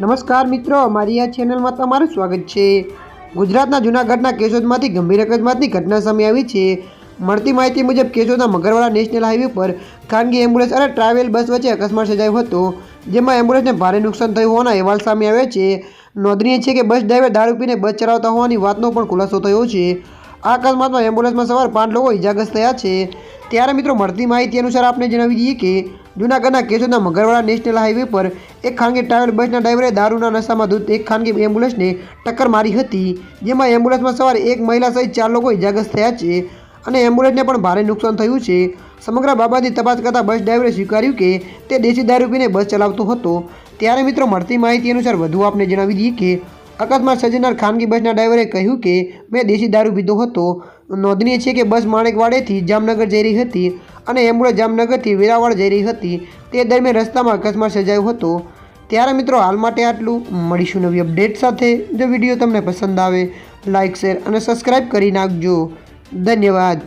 નમસ્કાર મિત્રો મારી આ ચેનલમાં તમારું સ્વાગત છે. ગુજરાતના જૂનાગઢના કેશોદમાંથી ગંભીર અકસ્માતની ઘટના સામે આવી છે. મળતી માહિતી મુજબ કેશોદના મગરવાડા નેશનલ હાઈવે પર ખાનગી એમ્બ્યુલન્સ અને ટ્રાવેલ બસ વચ્ચે અકસ્માત સર્જાયો હતો, જેમાં એમ્બ્યુલન્સને ભારે નુકસાન થયું હોવાના અહેવાલ સામે આવ્યા છે. નોંધનીય છે કે બસ ડ્રાઈવર દારૂ પીને બસ ચલાવતા હોવાની વાતનો પણ ખુલાસો થયો છે. આ અકસ્માતમાં એમ્બ્યુલન્સમાં સવાર પાંચ લોકો ઇજાગ્રસ્ત થયા છે. ત્યારે મિત્રો, મળતી માહિતી અનુસાર આપને જણાવી દઈએ કે જૂનાગઢના કેશોદના મગરવાડા નેશનલ હાઈવે પર એક ખાનગી ટ્રાવેલ બસના ડ્રાઈવરે દારૂના નશામાં ધૂત એક ખાનગી એમ્બ્યુલન્સને ટક્કર મારી હતી, જેમાં એમ્બ્યુલન્સમાં સવાર એક મહિલા સહિત ચાર લોકો ઇજાગ્રસ્ત થયા છે અને એમ્બ્યુલન્સને પણ ભારે નુકસાન થયું છે. સમગ્ર બાબતની તપાસ કરતા બસ ડ્રાઈવરે સ્વીકાર્યું કે તે દેશી દારૂ પીને બસ ચલાવતો હતો. ત્યારે મિત્રો, મળતી માહિતી અનુસાર વધુ આપને જણાવી દઈએ કે અકસ્માત સર્જનાર ખાનગી બસના ડ્રાઈવરે કહ્યું કે, મેં દેશી દારૂ પીધો હતો. નોંધનીય છે કે બસ માણેકવાડેથી જામનગર જઈ રહી હતી અને એમ્બ્યુલન્સ જામનગરથી વેરાવાડ જઈ રહી હતી. તે દરમિયાન રસ્તામાં અકસ્માત સર્જાયો હતો. ત્યારે મિત્રો, હાલ માટે આટલું. મળીશું નવી અપડેટ સાથે. જો વીડિયો તમને પસંદ આવે લાઇક શેર અને સબસ્ક્રાઈબ કરી નાખજો. ધન્યવાદ.